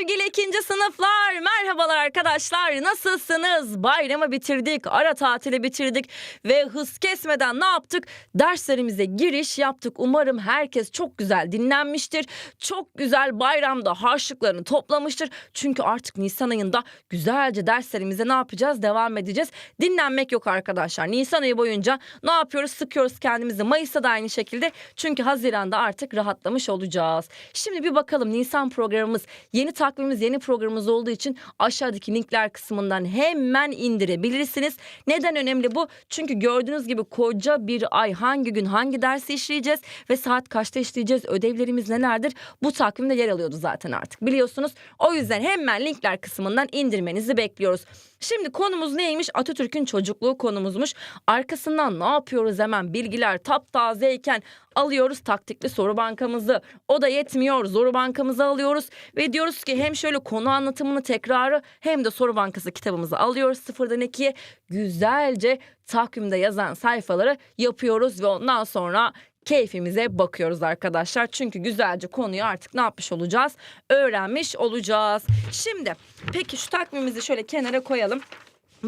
sevgili ikinci sınıflar. Merhabalar arkadaşlar. Nasılsınız? Bayramı bitirdik, ara tatili bitirdik ve hız kesmeden ne yaptık? Derslerimize giriş yaptık. Umarım herkes çok güzel dinlenmiştir. Çok güzel bayramda harçlıklarını toplamıştır. Çünkü artık Nisan ayında güzelce derslerimize ne yapacağız? Devam edeceğiz. Dinlenmek yok arkadaşlar. Nisan ayı boyunca ne yapıyoruz? Sıkıyoruz kendimizi. Mayıs'ta da aynı şekilde. Çünkü Haziran'da artık rahatlamış olacağız. Şimdi bir bakalım Nisan programımız, yeni takvimimiz, yeni programımız olduğu için aşağıdaki linkler kısmından hemen indirebilirsiniz. Neden önemli bu? Çünkü gördüğünüz gibi koca bir ay hangi gün hangi dersi işleyeceğiz ve saat kaçta işleyeceğiz, ödevlerimiz nelerdir? Bu takvimde yer alıyordu zaten artık biliyorsunuz. O yüzden hemen linkler kısmından indirmenizi bekliyoruz. Şimdi konumuz neymiş? Atatürk'ün çocukluğu konumuzmuş. Arkasından ne yapıyoruz hemen bilgiler taptazeyken alıyoruz taktikli soru bankamızı. O da yetmiyor. Soru bankamızı alıyoruz ve diyoruz ki hem şöyle konu anlatımını tekrarı hem de soru bankası kitabımızı alıyoruz sıfırdan ikiye. Güzelce takvimde yazan sayfaları yapıyoruz ve ondan sonra keyfimize bakıyoruz arkadaşlar. Çünkü güzelce konuyu artık ne yapmış olacağız? Öğrenmiş olacağız. Şimdi peki şu takvimimizi şöyle kenara koyalım.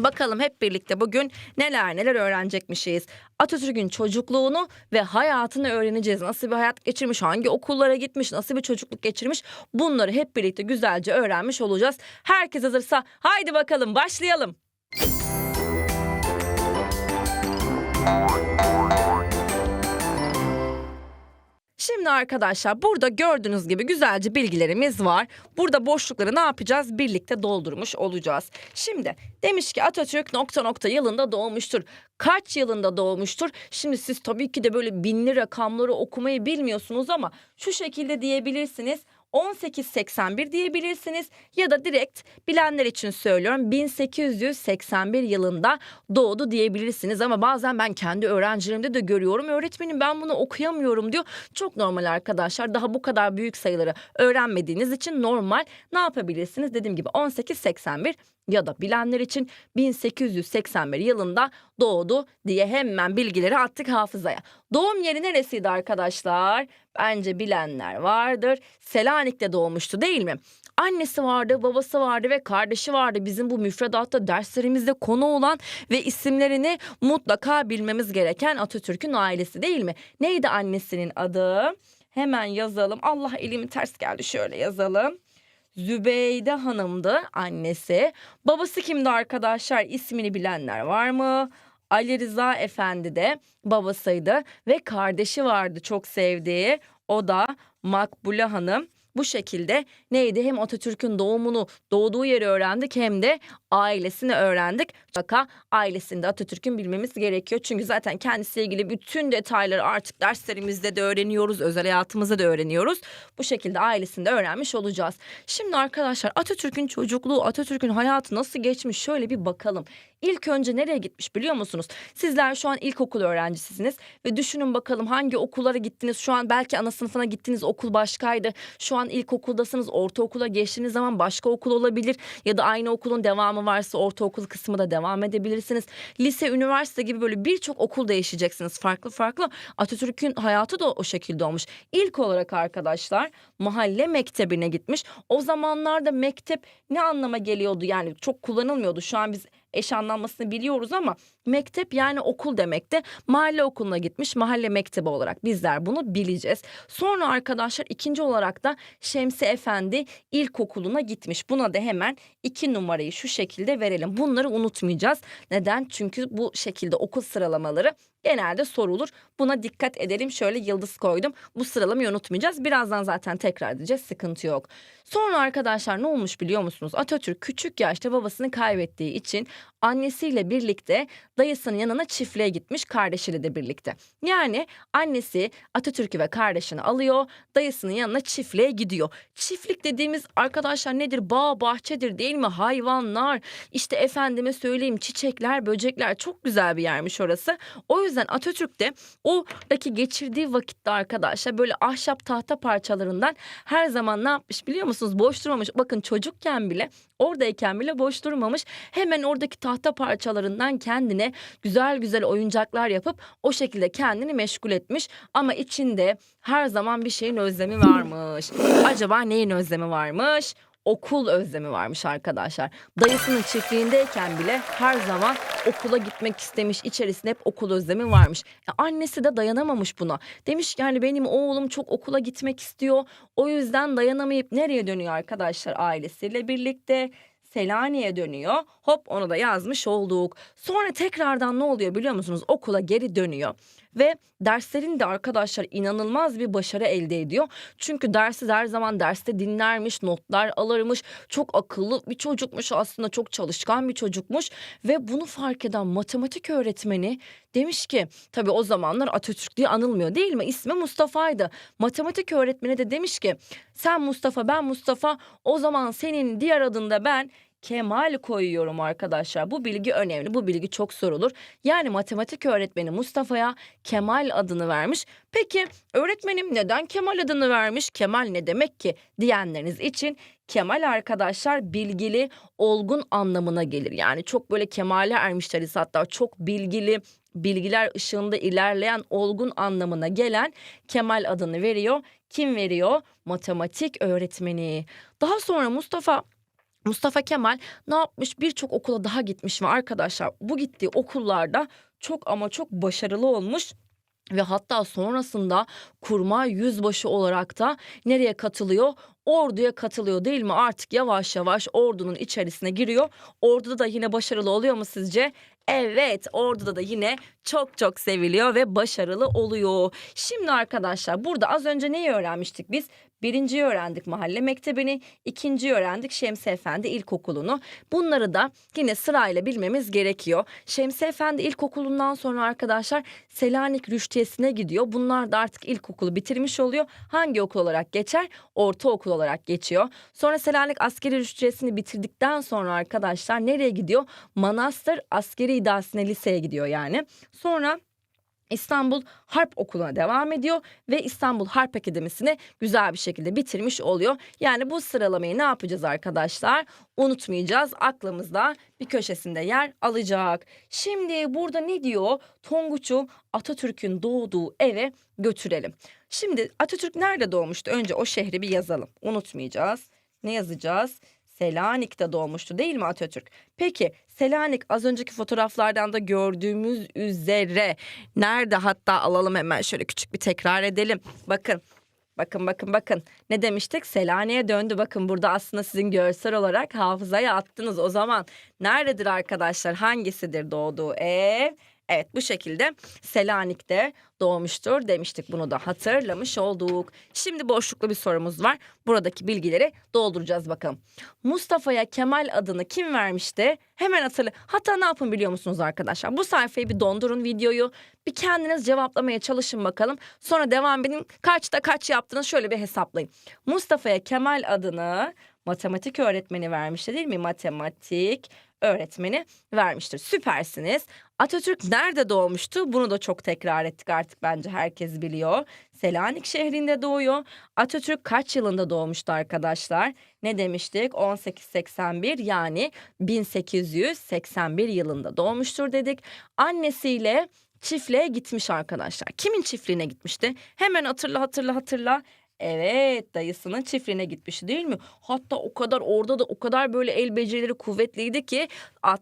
Bakalım hep birlikte bugün neler neler öğrenecekmişiz. Atatürk'ün çocukluğunu ve hayatını öğreneceğiz. Nasıl bir hayat geçirmiş, hangi okullara gitmiş, nasıl bir çocukluk geçirmiş bunları hep birlikte güzelce öğrenmiş olacağız. Herkes hazırsa haydi bakalım başlayalım. Şimdi arkadaşlar burada gördüğünüz gibi güzelce bilgilerimiz var. Burada boşlukları ne yapacağız? Birlikte doldurmuş olacağız. Şimdi demiş ki Atatürk nokta nokta yılında doğmuştur. Kaç yılında doğmuştur? Şimdi siz tabii ki de böyle binli rakamları okumayı bilmiyorsunuz ama şu şekilde diyebilirsiniz. 1881 diyebilirsiniz. Ya da direkt bilenler için söylüyorum 1881 yılında doğdu diyebilirsiniz. Ama bazen ben kendi öğrencilerimde de görüyorum öğretmenim ben bunu okuyamıyorum diyor. Çok normal arkadaşlar daha bu kadar büyük sayıları öğrenmediğiniz için normal. Ne yapabilirsiniz? Dediğim gibi 1881 ya da bilenler için 1881 yılında doğdu diye hemen bilgileri attık hafızaya. Doğum yeri neresiydi arkadaşlar? Bence bilenler vardır. Selanik'te doğmuştu değil mi? Annesi vardı, babası vardı ve kardeşi vardı. Bizim bu müfredatta derslerimizde konu olan ve isimlerini mutlaka bilmemiz gereken Atatürk'ün ailesi değil mi? Neydi annesinin adı? Hemen yazalım. Allah elimi ters geldi şöyle yazalım. Zübeyde Hanım'dı annesi. Babası kimdi arkadaşlar? İsmini bilenler var mı? Ali Rıza Efendi de babasıydı ve kardeşi vardı çok sevdiği. O da Makbule Hanım. Bu şekilde neydi? Hem Atatürk'ün doğumunu, doğduğu yeri öğrendik hem de ailesini öğrendik. Mutlaka ailesinde Atatürk'ün bilmemiz gerekiyor. Çünkü zaten kendisiyle ilgili bütün detayları artık derslerimizde de öğreniyoruz, özel hayatımızda da öğreniyoruz. Bu şekilde ailesinde öğrenmiş olacağız. Şimdi arkadaşlar Atatürk'ün çocukluğu, Atatürk'ün hayatı nasıl geçmiş şöyle bir bakalım. İlk önce nereye gitmiş biliyor musunuz? Sizler şu an ilkokul öğrencisisiniz ve düşünün bakalım hangi okullara gittiniz? Şu an belki ana sınıfına gittiniz okul başkaydı. Şu an ilkokuldasınız, ortaokula geçtiğiniz zaman başka okul olabilir ya da aynı okulun devamı varsa ortaokul kısmı da devam edebilirsiniz. Lise, üniversite gibi böyle birçok okul değişeceksiniz farklı farklı. Atatürk'ün hayatı da o şekilde olmuş. İlk olarak arkadaşlar mahalle mektebine gitmiş. O zamanlarda mektep ne anlama geliyordu yani çok kullanılmıyordu. Şu an biz eş anlammasını biliyoruz ama mektep yani okul demekti. Mahalle okuluna gitmiş mahalle mektebi olarak bizler bunu bileceğiz. Sonra arkadaşlar ikinci olarak da Şemsi Efendi ilkokuluna gitmiş. Buna da hemen iki numarayı şu şekilde verelim. Bunları unutmayacağız. Neden? Çünkü bu şekilde okul sıralamaları genelde sorulur. Buna dikkat edelim. Şöyle yıldız koydum. Bu sıralamayı unutmayacağız. Birazdan zaten tekrar edeceğiz. Sıkıntı yok. Sonra arkadaşlar ne olmuş biliyor musunuz? Atatürk küçük yaşta babasını kaybettiği için annesiyle birlikte dayısının yanına çiftliğe gitmiş kardeşiyle de birlikte. Yani annesi Atatürk'ü ve kardeşini alıyor, dayısının yanına çiftliğe gidiyor. Çiftlik dediğimiz arkadaşlar nedir? Bağ, bahçedir değil mi? Hayvanlar, işte efendime söyleyeyim çiçekler, böcekler çok güzel bir yermiş orası. O yüzden Atatürk de oradaki geçirdiği vakitte arkadaşlar böyle ahşap tahta parçalarından her zaman ne yapmış biliyor musunuz? Boş durmamış. Bakın çocukken bile oradayken bile boş durmamış. Hemen oradaki tahta parçalarından kendine güzel güzel oyuncaklar yapıp o şekilde kendini meşgul etmiş. Ama içinde her zaman bir şeyin özlemi varmış. Acaba neyin özlemi varmış? okul özlemi varmış arkadaşlar. Dayısının çiftliğindeyken bile her zaman okula gitmek istemiş. İçerisinde hep okul özlemi varmış. Ya annesi de dayanamamış buna. Demiş yani benim oğlum çok okula gitmek istiyor. O yüzden dayanamayıp nereye dönüyor arkadaşlar ailesiyle birlikte? Selanik'e dönüyor. Hop onu da yazmış olduk. Sonra tekrardan ne oluyor biliyor musunuz? Okula geri dönüyor. Ve derslerinde arkadaşlar inanılmaz bir başarı elde ediyor. Çünkü dersi her zaman derste dinlermiş, notlar alırmış. Çok akıllı bir çocukmuş aslında çok çalışkan bir çocukmuş. Ve bunu fark eden matematik öğretmeni demiş ki tabii o zamanlar Atatürk diye anılmıyor değil mi? İsmi Mustafa'ydı. Matematik öğretmeni de demiş ki sen Mustafa ben Mustafa o zaman senin diğer adında ben Kemal koyuyorum arkadaşlar. Bu bilgi önemli. Bu bilgi çok sorulur. Yani matematik öğretmeni Mustafa'ya Kemal adını vermiş. Peki öğretmenim neden Kemal adını vermiş? Kemal ne demek ki diyenleriniz için Kemal arkadaşlar bilgili, olgun anlamına gelir. Yani çok böyle kemale ermişler hatta çok bilgili, bilgiler ışığında ilerleyen olgun anlamına gelen Kemal adını veriyor. Kim veriyor? Matematik öğretmeni. Daha sonra Mustafa Mustafa Kemal ne yapmış? Birçok okula daha gitmiş ve arkadaşlar bu gittiği okullarda çok ama çok başarılı olmuş. Ve hatta sonrasında kurmay yüzbaşı olarak da nereye katılıyor? Orduya katılıyor değil mi? Artık yavaş yavaş ordunun içerisine giriyor. Orduda da yine başarılı oluyor mu sizce? Evet, orduda da yine çok çok seviliyor ve başarılı oluyor. Şimdi arkadaşlar burada az önce neyi öğrenmiştik biz? Birinciyi öğrendik mahalle mektebini, ikinciyi öğrendik Şemsi Efendi İlkokulu'nu. Bunları da yine sırayla bilmemiz gerekiyor. Şemsi Efendi İlkokulu'ndan sonra arkadaşlar Selanik Rüştiyesi'ne gidiyor. Bunlar da artık ilkokulu bitirmiş oluyor. Hangi okul olarak geçer? Ortaokul olarak geçiyor. Sonra Selanik Askeri Rüştiyesi'ni bitirdikten sonra arkadaşlar nereye gidiyor? Manastır Askeri İdasine Lise'ye gidiyor yani. Sonra İstanbul Harp Okulu'na devam ediyor ve İstanbul Harp Akademisi'ni güzel bir şekilde bitirmiş oluyor. Yani bu sıralamayı ne yapacağız arkadaşlar? Unutmayacağız. Aklımızda bir köşesinde yer alacak. Şimdi burada ne diyor? Tonguç'u Atatürk'ün doğduğu eve götürelim. Şimdi Atatürk nerede doğmuştu? Önce o şehri bir yazalım. Unutmayacağız. Ne yazacağız? Selanik'te doğmuştu değil mi Atatürk? Peki Selanik az önceki fotoğraflardan da gördüğümüz üzere nerede? Hatta alalım hemen şöyle küçük bir tekrar edelim. Bakın Bakın bakın bakın. Ne demiştik? Selanik'e döndü. Bakın burada aslında sizin görsel olarak hafızaya attınız. O zaman nerededir arkadaşlar? Hangisidir doğduğu ev Evet bu şekilde Selanik'te doğmuştur demiştik bunu da hatırlamış olduk. Şimdi boşluklu bir sorumuz var. Buradaki bilgileri dolduracağız bakalım. Mustafa'ya Kemal adını kim vermişti? Hemen hatırla. Hatta ne yapın biliyor musunuz arkadaşlar? Bu sayfayı bir dondurun videoyu. Bir kendiniz cevaplamaya çalışın bakalım. Sonra devam edin. Kaçta kaç yaptınız şöyle bir hesaplayın. Mustafa'ya Kemal adını matematik öğretmeni vermişti değil mi? Matematik öğretmeni vermiştir. Süpersiniz. Atatürk nerede doğmuştu? Bunu da çok tekrar ettik artık bence herkes biliyor. Selanik şehrinde doğuyor. Atatürk kaç yılında doğmuştu arkadaşlar? Ne demiştik? 1881 yani 1881 yılında doğmuştur dedik. Annesiyle çiftliğe gitmiş arkadaşlar. Kimin çiftliğine gitmişti? Hemen hatırla hatırla hatırla. Evet dayısının çiftliğine gitmiş değil mi? Hatta o kadar orada da o kadar böyle el becerileri kuvvetliydi ki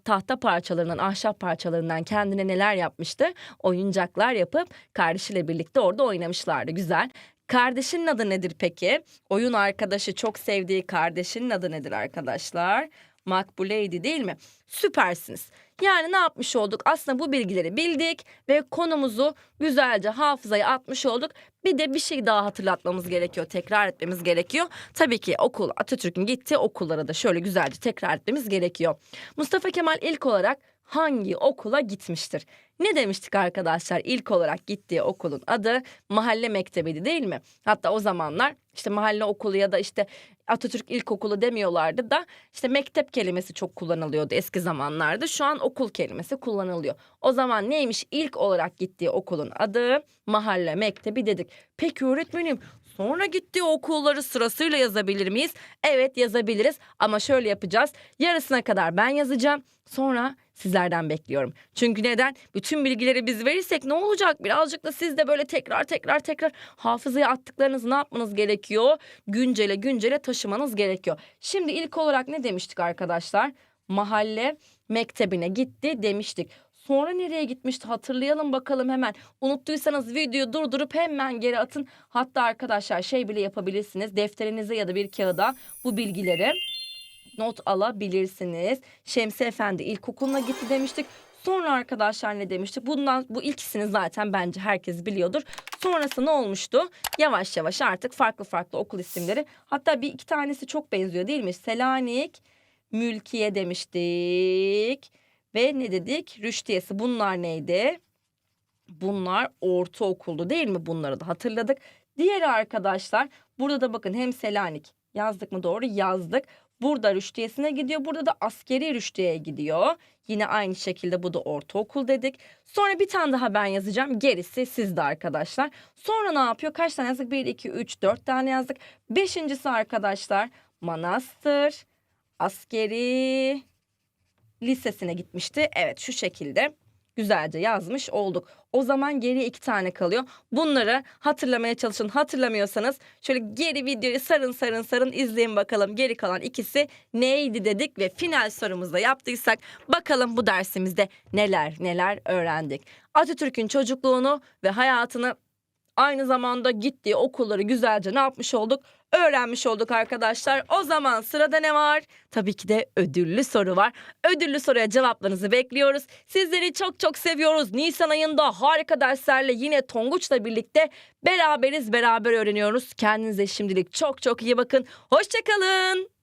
tahta parçalarından ahşap parçalarından kendine neler yapmıştı? Oyuncaklar yapıp kardeşiyle birlikte orada oynamışlardı güzel. Kardeşinin adı nedir peki? Oyun arkadaşı çok sevdiği kardeşinin adı nedir arkadaşlar? Makbule'ydi değil mi? Süpersiniz. Yani ne yapmış olduk? Aslında bu bilgileri bildik ve konumuzu güzelce hafızaya atmış olduk. Bir de bir şey daha hatırlatmamız gerekiyor, tekrar etmemiz gerekiyor. Tabii ki okul Atatürk'ün gittiği okullara da şöyle güzelce tekrar etmemiz gerekiyor. Mustafa Kemal ilk olarak hangi okula gitmiştir? Ne demiştik arkadaşlar? İlk olarak gittiği okulun adı mahalle mektebiydi değil mi? Hatta o zamanlar işte mahalle okulu ya da işte Atatürk İlkokulu demiyorlardı da işte mektep kelimesi çok kullanılıyordu eski zamanlarda. Şu an okul kelimesi kullanılıyor. O zaman neymiş ilk olarak gittiği okulun adı mahalle mektebi dedik. Peki öğretmenim Sonra gittiği okulları sırasıyla yazabilir miyiz? Evet yazabiliriz ama şöyle yapacağız. Yarısına kadar ben yazacağım. Sonra sizlerden bekliyorum. Çünkü neden? Bütün bilgileri biz verirsek ne olacak? Birazcık da siz de böyle tekrar tekrar tekrar hafızaya attıklarınızı ne yapmanız gerekiyor? Güncele güncele taşımanız gerekiyor. Şimdi ilk olarak ne demiştik arkadaşlar? Mahalle mektebine gitti demiştik. Sonra nereye gitmişti hatırlayalım bakalım hemen. Unuttuysanız videoyu durdurup hemen geri atın. Hatta arkadaşlar şey bile yapabilirsiniz. Defterinize ya da bir kağıda bu bilgileri not alabilirsiniz. Şemsi Efendi ilkokuluna gitti demiştik. Sonra arkadaşlar ne demiştik? Bundan bu ilkisini zaten bence herkes biliyordur. Sonrası ne olmuştu? Yavaş yavaş artık farklı farklı okul isimleri. Hatta bir iki tanesi çok benziyor değil mi? Selanik, Mülkiye demiştik. Ve ne dedik? Rüştiyesi bunlar neydi? Bunlar ortaokuldu değil mi? Bunları da hatırladık. Diğeri arkadaşlar burada da bakın hem Selanik yazdık mı doğru yazdık. Burada rüştiyesine gidiyor. Burada da askeri rüştiyeye gidiyor. Yine aynı şekilde bu da ortaokul dedik. Sonra bir tane daha ben yazacağım. Gerisi sizde arkadaşlar. Sonra ne yapıyor? Kaç tane yazdık? 1, 2, 3, 4 tane yazdık. Beşincisi arkadaşlar manastır, askeri lisesine gitmişti. Evet şu şekilde güzelce yazmış olduk. O zaman geriye iki tane kalıyor. Bunları hatırlamaya çalışın. Hatırlamıyorsanız şöyle geri videoyu sarın sarın sarın izleyin bakalım. Geri kalan ikisi neydi dedik ve final sorumuzda yaptıysak bakalım bu dersimizde neler neler öğrendik. Atatürk'ün çocukluğunu ve hayatını aynı zamanda gittiği okulları güzelce ne yapmış olduk? Öğrenmiş olduk arkadaşlar. O zaman sırada ne var? Tabii ki de ödüllü soru var. Ödüllü soruya cevaplarınızı bekliyoruz. Sizleri çok çok seviyoruz. Nisan ayında harika derslerle yine Tonguç'la birlikte beraberiz, beraber öğreniyoruz. Kendinize şimdilik çok çok iyi bakın. Hoşçakalın.